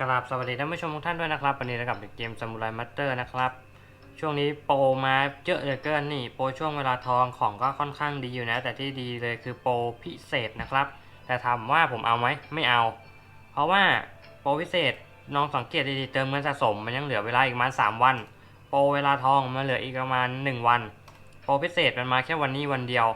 กราบสวัสดีท่านผู้ชมทุกท่านด้วยนะครับวันนี้นะครับเกมซามูไรมัตเตอร์นะครับ ช่วงนี้โปรมาเยอะเหลือเกินนี่โปรช่วงเวลาทองของก็ค่อนข้างดีอยู่นะ แต่ที่ดีเลยคือโปรพิเศษนะครับ แต่ถามว่าผมเอาไหมไม่เอา เพราะว่าโปรพิเศษน้องสังเกตดีๆเติมเงินสะสมมันยังเหลือเวลาอีกประมาณ3วัน โปรเวลาทองมันเหลืออีกประมาณ 1 วัน โปรพิเศษมันมาแค่วันนี้วันเดียว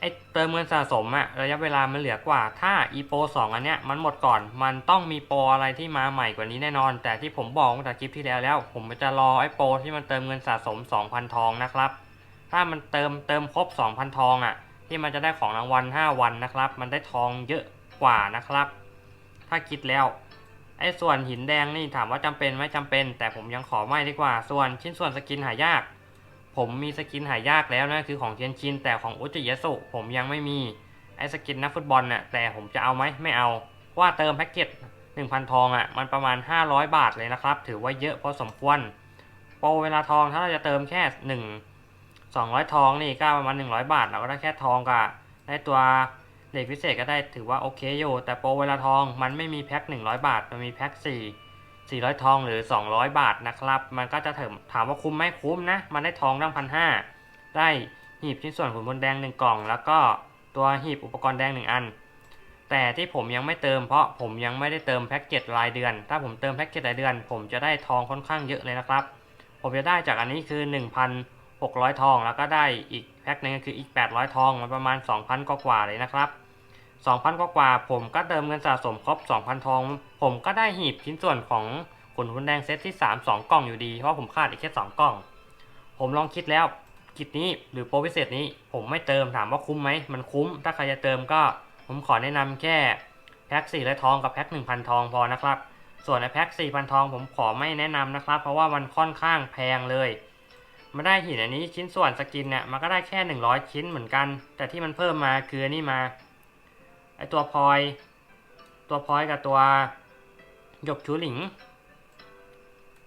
ไอเติมเงินสะสมอะระยะเวลามันเหลือกว่า ถ้าอีโปสองอันเนี้ยมันหมดก่อน มันต้องมีโปรอะไรที่มาใหม่กว่านี้แน่นอน แต่ที่ผมบอกตั้งแต่คลิปที่แล้วแล้ว ผมจะรอไอโปรที่มันเติมเงินสะสม 2,000 ทองนะครับ ถ้ามันเติมเติมครบ 2,000 ทองอะที่มันจะได้ของรางวัล 5 วันนะครับ มันได้ทองเยอะกว่านะครับ ถ้าคิดแล้ว ไอ้ส่วนหินแดงนี่ถามว่าจำเป็นไหมจำเป็น แต่ผมยังขอไม่ดีกว่า ส่วนชิ้นส่วนสกินหายาก ผมมีสกินหายากแล้วนะคือของเทียนชินแต่ของอุจิยะสุผมยังไม่มีไอ้สกินนักฟุตบอลน่ะแต่ผมจะเอาไหมไม่เอาเพราะว่าเติมแพ็กเกจ1,000 ทองอะมันประมาณ 500 บาทเลยนะครับ ถือว่าเยอะพอสมควรโปรเวลาทองถ้าเราจะเติมแค่ 1 200 ทองนี่ก็ประมาณ 100 บาท เราก็ได้แค่ทองกับได้ตัวเหล็กพิเศษก็ได้ถือว่าโอเคอยู่แต่โปรเวลาทองมันไม่มีแพ็ค100 บาท มันมีแพ็ค4 400 ทองหรือ 200 บาทนะครับ มันก็จะถถามว่าคุ้มไหมคุ้มนะ มันได้ทองตั้งพันห้าได้หีบชิ้นส่วนขุนพลแดง 1 กล่อง แล้วก็ตัวหีบอุปกรณ์แดง 1 อัน แต่ที่ผมยังไม่เติมเพราะผมยังไม่ได้เติมแพ็กเกจรายเดือน ถ้าผมเติมแพ็กเกจรายเดือน ผมจะได้ทองค่อนข้างเยอะเลยนะครับ ผมจะได้จากอันนี้คือ 1,600 ทอง แล้วก็ได้อีกแพ็กหนึงก็คืออีก 800 ทองมันประมาณ 2,000 กว่าๆเลยนะครับ 2,000 กว่ากว่าผมก็เติมเงินสะสมครบ 2,000 ทอง ผมก็ได้หีบชิ้นส่วนของขุนพลแดงเซตที่ 3 2 กล่องอยู่ดี เพราะผมขาดอีกแค่ 2 กล่อง ผมลองคิดแล้วกิจนี้หรือโปรพิเศษนี้ผมไม่เติมถามว่าคุ้มไหมมันคุ้ม ถ้าใครจะเติมก็ผมขอแนะนำแค่แพ็ค400ทองกับแพ็ค1,000ทองพอนะครับ ส่วนแพ็ค4,000ทองผมขอไม่แนะนำนะครับ เพราะว่ามันค่อนข้างแพงเลยมาได้หินอันนี้ชิ้นส่วนสกินเนี่ยมันก็ได้แค่ 100 ชิ้นเหมือนกัน แต่ที่มันเพิ่มมาคืออนนี่มา ไอตัวพลอย ตัวพลอยกับตัวหยกชูหลิง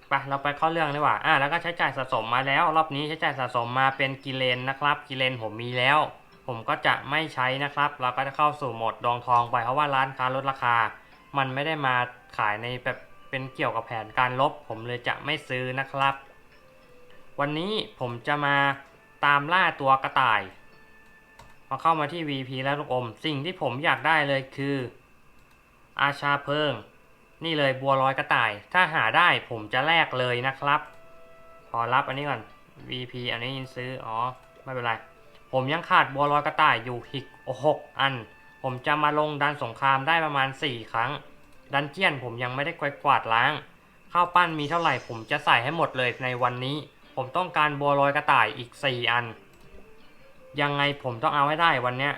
ไปเราไปข้าเรื่องดีกว่า อะแล้วก็ใช้จ่ายสะสมมาแล้ว รอบนี้ใช้จ่ายสะสมมาเป็นกิเลนนะครับ กิเลนผมมีแล้ว ผมก็จะไม่ใช้นะครับ เราก็จะเข้าสู่โหมดดองทองไปเพราะว่าร้านค้าลดราคา มันไม่ได้มาขายในแบบเป็นเกี่ยวกับแผนการลบ ผมเลยจะไม่ซื้อนะครับ วันนี้ผมจะมาตามล่าตัวกระต่าย พอเข้ามาที่ VP แล้วลูกอม สิ่งที่ผมอยากได้เลยคือ อาชาเพิง นี่เลยบัวลอยกระต่าย ถ้าหาได้ผมจะแลกเลยนะครับ พอรับอันนี้ก่อน VP อันนี้ยินซื้อ อ๋อ ไม่เป็นไร ผมยังขาดบัวลอยกระต่ายอยู่อีกหกอัน ผมจะมาลงดันสงครามได้ประมาณ 4 ครั้ง ดันเจียนผมยังไม่ได้กวาดกวาดล้าง ข้าวปั้นมีเท่าไหร่ผมจะใส่ให้หมดเลยในวันนี้ ผมต้องการบัวลอยกระต่ายอีก 4 อัน ยังไงผมต้องเอาให้ได้วันเนี้ย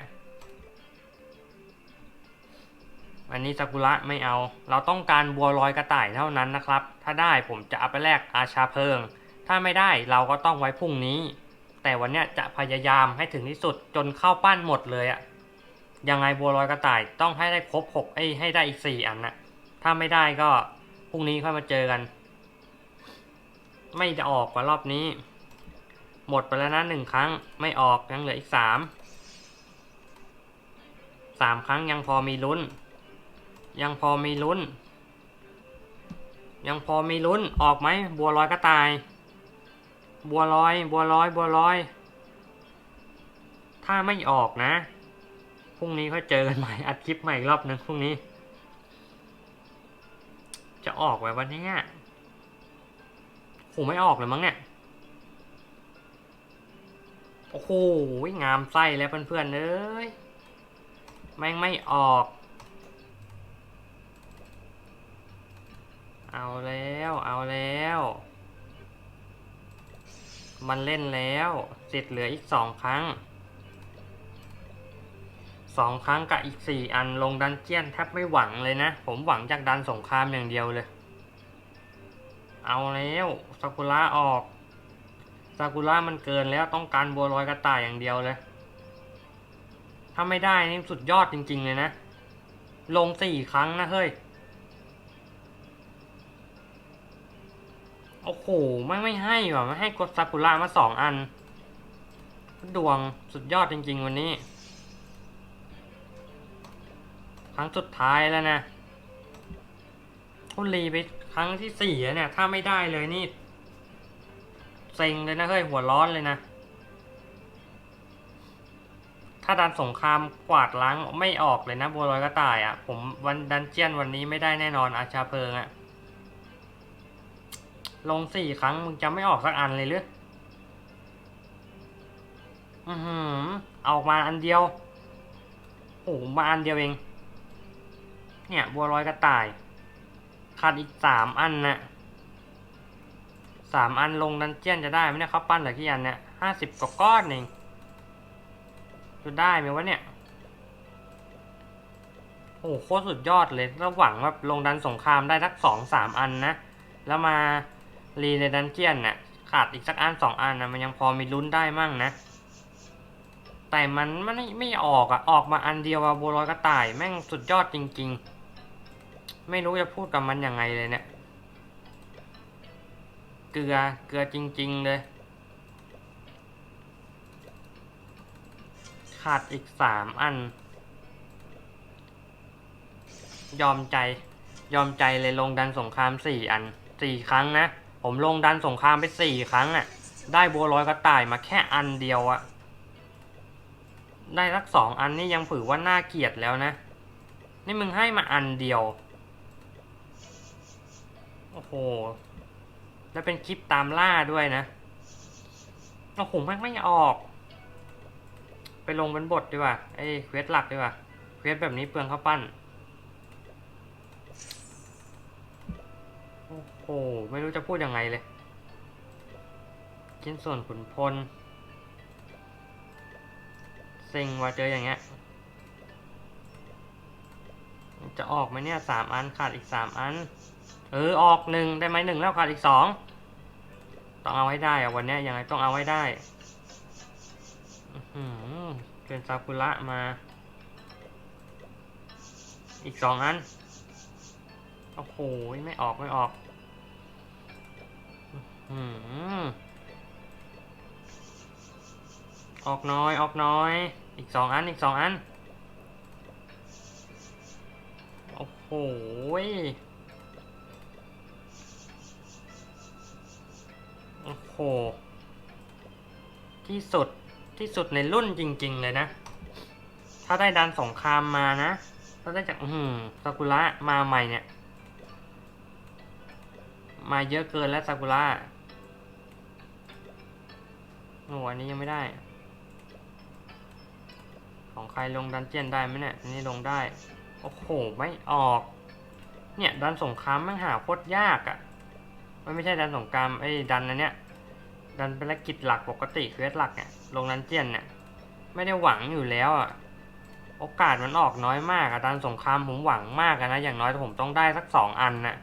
อันนี้ซากุระไม่เอา เราต้องการบัวลอยกระต่ายเท่านั้นนะครับ ถ้าได้ผมจะเอาไปแลกอาชาเพิง ถ้าไม่ได้เราก็ต้องไว้พรุ่งนี้ แต่วันเนี้ยจะพยายามให้ถึงที่สุดจนเข้าปั้นหมดเลยอะยังไงบัวลอยกระต่ายต้องให้ได้ครบหกไอ้ให้ได้อีกสี่อันนะถ้าไม่ได้ก็พรุ่งนี้ค่อยมาเจอกัน ไม่จะออกกว่ารอบนี้ หมดไปแล้วนะหนึ่งครั้งไม่ออกยังเหลืออีกสามสามครั้งยังพอมีลุ้น ยังพอมีลุ้น ยังพอมีลุ้นออกไหมบัวลอยกระต่าย บัวลอย บัวลอยบัวลอย ถ้าไม่ออกนะพรุ่งนี้ค่อยเจอกันใหม่อัดคลิปใหม่อีกรอบหนึ่งพรุ่งนี้ จะออกไว้วันนี้โหไม่ออกเลยมั้งเนี่ย โอ้โหงามไส้แล้วเพื่อนๆเอ้ยแม่งไม่ออก เอาแล้วเอาแล้ว มันเล่นแล้วสิทธิ์เหลืออีกสองครั้งสองครั้งกับอีกสี่อันลงดันเจียนแทบไม่หวังเลยนะ ผมหวังจากดันสงครามอย่างเดียวเลย เอาแล้วซากุระออก ซากุระมันเกินแล้วต้องการบัวลอยกระต่ายอย่างเดียวเลย ถ้าไม่ได้นี่สุดยอดจริง ๆ เลยนะ ลงสี่ครั้งนะเฮ้ย โอ้โห ไม่ไม่ให้ว่ะไม่ให้กดซากุระมาสองอัน ดวงสุดยอดจริง ๆ วันนี้ ครั้งสุดท้ายแล้วนะคุณรีไปครั้งที่สี่เนี่ย ถ้าไม่ได้เลยนี่ เซ็งเลยนะเฮ้ยหัวร้อนเลยนะ ถ้าดันสงครามกวาดล้างไม่ออกเลยนะบัวลอยกระต่ายอะ่ะ ผมวันดันเจียนวันนี้ไม่ได้แน่นอนอาชาเพลิงอะ่ะ ลงสี่ครั้งมึงจะไม่ออกสักอันเลยหรืออือหือเอามาอันเดียวโอ้หมาอันเดียวเอง เนี่ย บัวลอยกระต่ายขาดอีกสามอันน่ะ สามอันลงดันเจียนจะได้ไหมเนี่ยเขาปั้นเหลือกี่อันเนี่ยห้าสิบกว่าก้อนเองจะได้ไหมวะเนี่ย โอ้โหโคตรสุดยอดเลยแล้วหวังว่าลงดันสงครามได้สักสองสามอันนะ แล้วมารีในดันเจียนเนี่ยขาดอีกสักอันสองอันนะมันยังพอมีลุ้นได้มั่งนะ แต่มันไม่ไม่ออกอะออกมาอันเดียวอะบัวลอยกระต่ายแม่งสุดยอดจริง ๆ ไม่รู้จะพูดกับมันยังไงเลยเนี่ย เกลือ เกลือจริง ๆ เลย ขาดอีกสามอัน ยอมใจ ยอมใจเลยลงดันสงครามสี่อันสี่ครั้งนะ ผมลงดันสงครามไปสี่ครั้งอะ่ะ ได้บัวลอยกระต่ายมาแค่อันเดียวอะ่ะ ได้สักสองอันนี่ยังถือว่าน่าเกลียดแล้วนะ นี่มึงให้มาอันเดียว โอ้โห แล้วเป็นคลิปตามล่าด้วยนะโอ้โหแม่งไม่ออก ไปลงเป็นบทดีกว่าไอ้เควสหลักดีกว่าเควสแบบนี้เปลืองข้าวปั้น โอ้โห ไม่รู้จะพูดยังไงเลยชิ้นส่วนขุนพลเซ็งว่าเจออย่างเงี้ย จะออกไหมเนี่ยสามอันขาดอีกสามอัน เออออกหนึ่งได้ไหมหนึ่งแล้วขาดอีกสองต้องเอาให้ได้อะวันนี้ยังไงต้องเอาให้ได้เป็นซากุระมา อีกสองอันโอ้โหไม่ออกไม่ออกออกน้อยออกน้อย อีกสองอันอีกสองอัน โอ้โห ที่สุดที่สุดในรุ่นจริง ๆ เลยนะ ถ้าได้ดันสงครามมานะ ถ้าได้จาก อืมซากุระมาใหม่เนี่ย มาเยอะเกินแล้วซากุระโอ้อันนี้ยังไม่ได้ ของใครลงดันเจียนได้ไหมเนี่ยอันนี้ลงได้ โอ้โห ไม่ออก เนี่ย ดันสงครามม่งหาโคตรยากอะ่ะ มันไม่ใช่ดันสงครามไอ้ดันนะเนี่ย ดันภารกิจหลักปกติเควสหลักเนี่ยลงดันเจียนเนี่ยไม่ได้หวังอยู่แล้วอะ่ะโอกาสมันออกน้อยมากอะดันสงครามผมหวังมากอะนะอย่างน้อยผมต้องได้สักสองอันน่ะ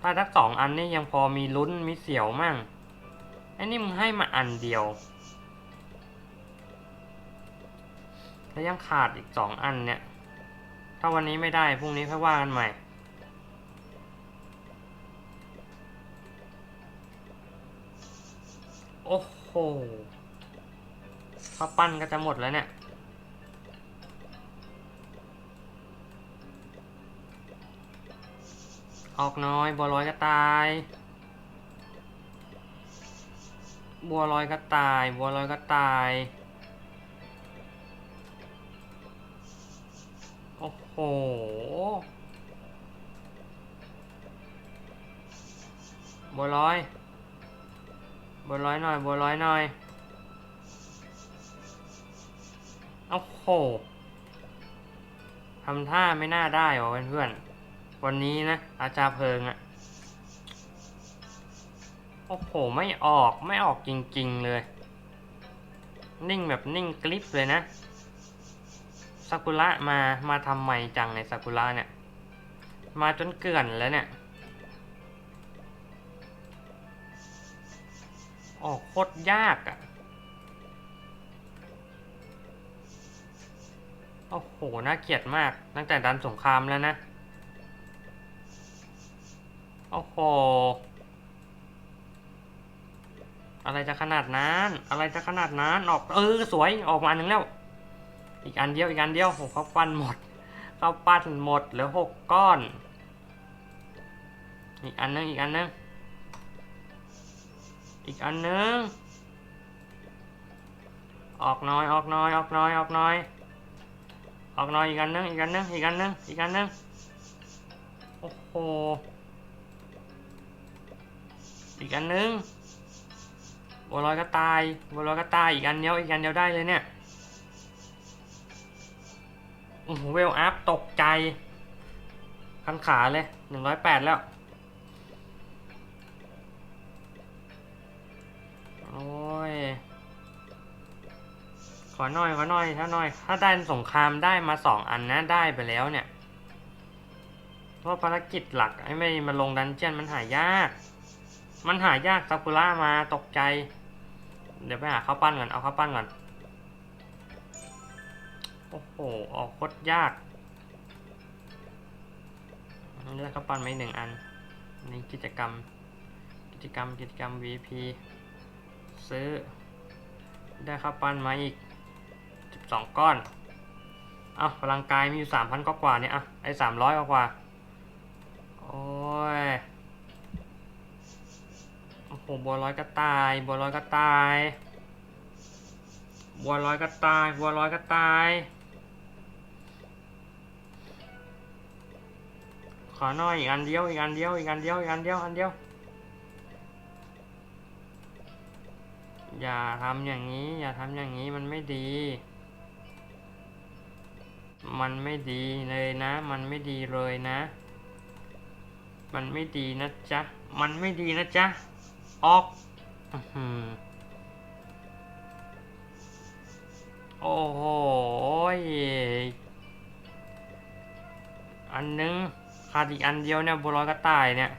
ถ้าสักสองอันนี่ยังพอมีลุ้นมีเสียวมั่งไอ้นี่มึงให้มาอันเดียว แล้วยังขาดอีกสองอันเนี่ย ถ้าวันนี้ไม่ได้พรุ่งนี้ค่อยว่ากันใหม่ โอ้โหข้าปั้นก็จะหมดแล้วเนี่ย ออกน้อยบัวลอยก็ตาย บัวลอยก็ตาย บัวลอยก็ตาย โอ้โหบัวลอย บัวลอยหน่อยบัวลอยหน่อยโอ้โหทำท่าไม่น่าได้หรอเพื่อนๆวันนี้นะ อาจารย์เพิงอะโอ้โห ไม่ออกไม่ออกจริง ๆ เลย นิ่งแบบนิ่งกริปเลยนะซากุระมามาทำไม่จังในซากุระเนี่ย มาจนเกลื่อนแล้วเนี่ย ออกโคตรยากอะ่ะ โอ้โห น่าเกลียดมาก ตั้งแต่ดันสงครามแล้วนะ โอ้โห อะไรจะขนาดนั้น อะไรจะขนาดนั้น ออก เออ สวย ออกมาอันหนึ่งแล้ว อีกอันเดียว อีกอันเดียวโหเขาปั้นหมด เขาปั้นหมดเหลือหกก้อน อีกอันนึง อีกอันนึง อีกอันนึง ออกหน้อยออกหน้อยออกหน้อยออกหน้อย ออกหน้อยอีกอันนึงอีกอันนึงอีกอันนึงอีกอันนึง โอ้โห อีกอันนึงบัวลอยก็ตายบัวลอยก็ตายอีกอันเดียวอีกอันเดียวได้เลยเนี่ยโอ้โหเวลอัพตกใจคันขาเลยหนึ่งร้อยแปดแล้ว อ้ย ขอหน่อย ขอหน่อย ถ้าหน่อย ถ้าได้สงครามได้มาสองอันนะได้ไปแล้วเนี่ย เพราะภารกิจหลักไอ้ไม่มาลงดันเจียนมันหายาก มันหายากซากุระมาตกใจ เดี๋ยวไปหาข้าวปั้นก่อน เอาข้าวปั้นก่อน โอ้โห ออกโคตรยากนี่ได้ข้าวปั้นมาหนึ่งอันนี่กิจกรรม กิจกรรม กิจกรรม VP ซื้อ ได้ข้าวปั้นมาอีก 12 ก้อน เอาพลังกายมีอยู่ 3,000กว่ากว่าเนี่ยอะไอ้300 กว่ากว่า โอ้ย โอ้โห บัวลอยก็ตาย บัวลอยก็ตาย บัวลอยก็ตาย บัวลอยก็ตายขอหน่อยอีกอันเดียวอีกอันเดียวอีกอันเดียวอีกอันเดียวอันเดียว อย่าทำอย่างนี้ อย่าทำอย่างนี้มันไม่ดี มันไม่ดีเลยนะ มันไม่ดีเลยนะ มันไม่ดีนะจ๊ะ มันไม่ดีนะจ๊ะ ออกอื้อหือโอ้โห อันนึงขาดอีกอันเดียวเนี่ยบัวลอยกระต่ายเนี่ย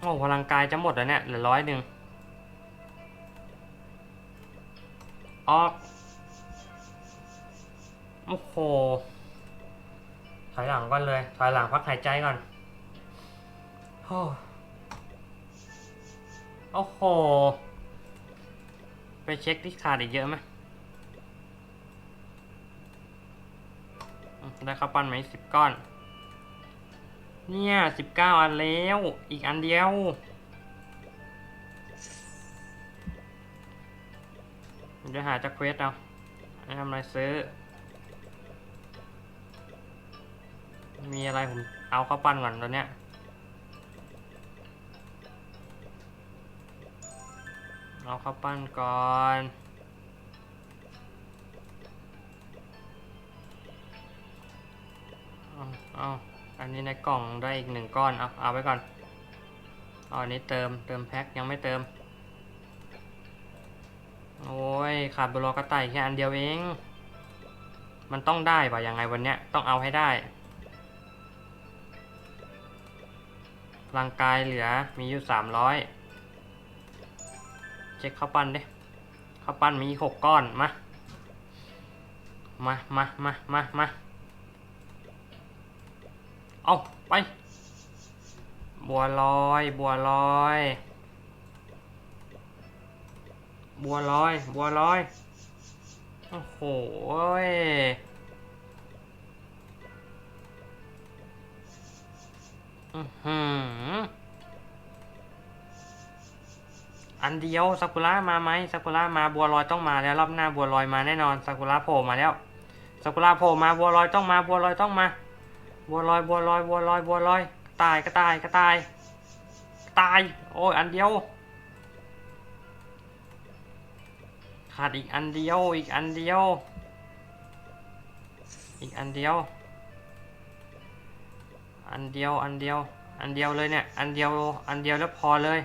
โอ้พลังกายจะหมดแล้วเนี่ยเหลือร้อยหนึ่งออกโอ้โหถอยหลังก่อนเลย ถอยหลังพักหายใจก่อนโอ้โอ้โห ไปเช็คที่ขาดอีกเยอะไหมอืมได้ข้าวปั้นไหมสิบก้อน เนี่ยสิบเก้าอันแล้ว อีกอันเดียว เดี๋ยวหาจากเควสเอาทำอะไรซื้อ มีอะไรผมเอาเข้าปั้นก่อนตอนเนี้ยเอาเข้าปั้นก่อน นนี้ในกล่องได้อีกหนึ่งก้อน เอาเอาไว้ก่อนเอาอันนี้เติมเติมแพ็คยังไม่เติม โอ้ยขาดบลอกระต่ายแค่อันเดียวเอง มันต้องได้ป่ะยังไงวันเนี้ยต้องเอาให้ได้พลังกายเหลือมีอยู่สามร้อยเช็คข้าวปั้นดิข้าวปั้นมีหกก้อนมามามามามามา เอาไป บัวลอย บัวลอย บัวลอย บัวลอย โอ้โหอื้อหืออันเดียวซากุระมาไหมซากุระมาบัวลอยต้องมาแล้วรอบหน้าบัวลอยมาแน่นอนซากุระโผล่มาแล้วซากุระโผล่มาบัวลอยต้องมาบัวลอยต้องมา บัวลอยบัวลอยบัวลอยบัวลอย ตายก็ตายก็ตาย ตาย โอ้ยอันเดียว ขาดอีกอันเดียว อีกอันเดียว อีกอันเดียว อันเดียว อันเดียว อันเดียวเลยเนี่ย อันเดียว อันเดียวแล้วพอเลย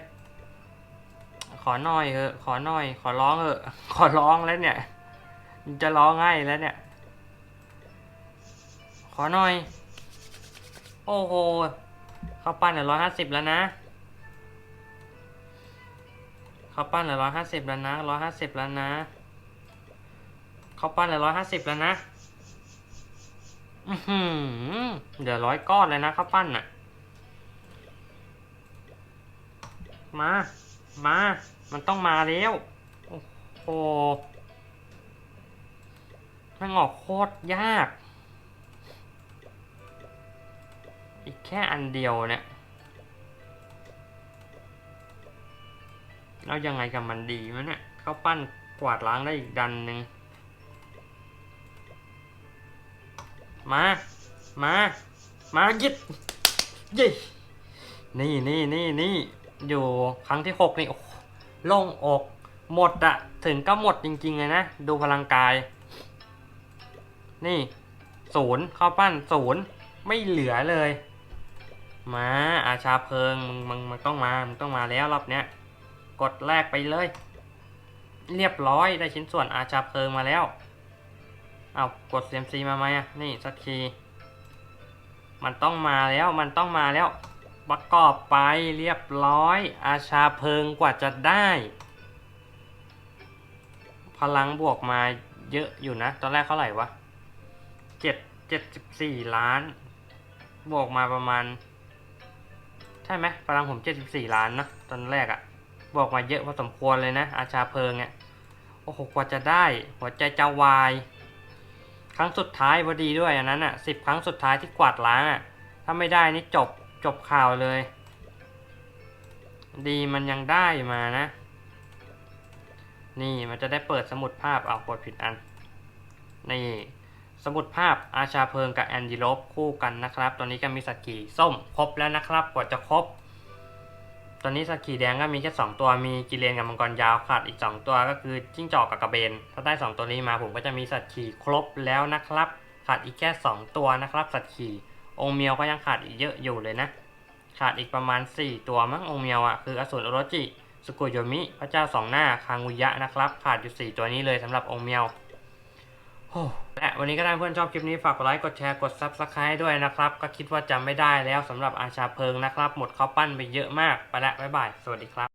ขอหน่อยเถอะ ขอหน่อย ขอร้องเถอะ ขอร้องแล้วเนี่ย จะร้องไห้แล้วเนี่ย ขอหน่อย อ้โหข้าวปั้นเหลือร้อยห้าสิบแล้วนะข้าวปั้นเหลือร้อยห้าสิบแล้วนะร้อยห้าสิบแล้วนะข้าวปั้นเหลือร้อยห้าสิบแล้วนะอือเดี๋ยวร้อยก้อนเลยนะข้าวปั้นน่ะมา มา มันต้องมาแล้ว โอ้โหมันออกโคตรยาก อีกแค่อันเดียวเนี่ยแล้วยังไงกับมันดีมั้ยเนี่ยเขาปั้นกวาดล้างได้อีกดันหนึ่งมา มา มายิดยี่นี่นี่นี่นี่อยู่ครั้งที่หกนี่โอ้โหโล่งอกหมดอะถึงก็หมดจริงๆเลยนะ ดูพลังกาย นี่ศูนย์เข้าปั้นศูนย์ไม่เหลือเลย มาอาชาเพลิงมึงมึงมึงต้องมามึงต้องมาแล้วรอบเนี้ยกดแรกไปเลย เรียบร้อยได้ชิ้นส่วนอาชาเพลิงมาแล้วเอากด CMC มาไหมอะนี่สักทีมันต้องมาแล้วมันต้องมาแล้ว ประกอบไปเรียบร้อย อาชาเพลิงกว่าจะได้ พลังบวกมาเยอะอยู่นะ ตอนแรกเท่าไหร่วะเจ็ดเจ็ดสิบสี่ล้าน บวกมาประมาณ ช่ไหมพลังผมเจ็ดสิบสี่ล้านเนอะตอนแรกอะบวกมาเยอะพอสมควรเลยนะ อาชาเพลิงเนี่ยโอ้โหกว่าจะได้ หัวใจจะวาย ครั้งสุดท้ายพอดีด้วยอันนั้นอะสิบครั้งสุดท้ายที่กวาดล้างอะถ้าไม่ได้นี่จบจบข่าวเลย ดีมันยังได้มานะ นี่มันจะได้เปิดสมุดภาพเอากดผิดอัน นี่ สมุดภาพอาชาเพลิงกับแอนดิโลปคู่กันนะครับ ตอนนี้ก็มีสักขีส้มครบแล้วนะครับกว่าจะครบ ตอนนี้สักขีแดงก็มีแค่2ตัวมีกิเลนกับมังกรยาวขาดอีก 2 ตัวก็คือจิ้งจอกกับกระเบน ถ้าได้ 2 ตัวนี้มาผมก็จะมีสัตว์ขี่ครบแล้วนะครับ ขาดอีกแค่ 2 ตัวนะครับ สัตว์ขี่องเมียวก็ยังขาดอีกเยอะอยู่เลยนะ ขาดอีกประมาณ 4 ตัวมั้งองเมียวอะคืออสูรโอโรจิสุกุโยมิ พระเจ้าสองหน้าคางูยะนะครับ ขาดอยู่ 4 ตัวนี้เลยสำหรับองเมียว และวันนี้ก็ได้เพื่อนชอบคลิปนี้ฝากกดไลค์กดแชร์กด Subscribe ด้วยนะครับ ก็คิดว่าจำไม่ได้แล้วสำหรับอาชาเพิงนะครับ หมดเขาปั้นไปเยอะมากไปละบ๊ายบาย สวัสดีครับ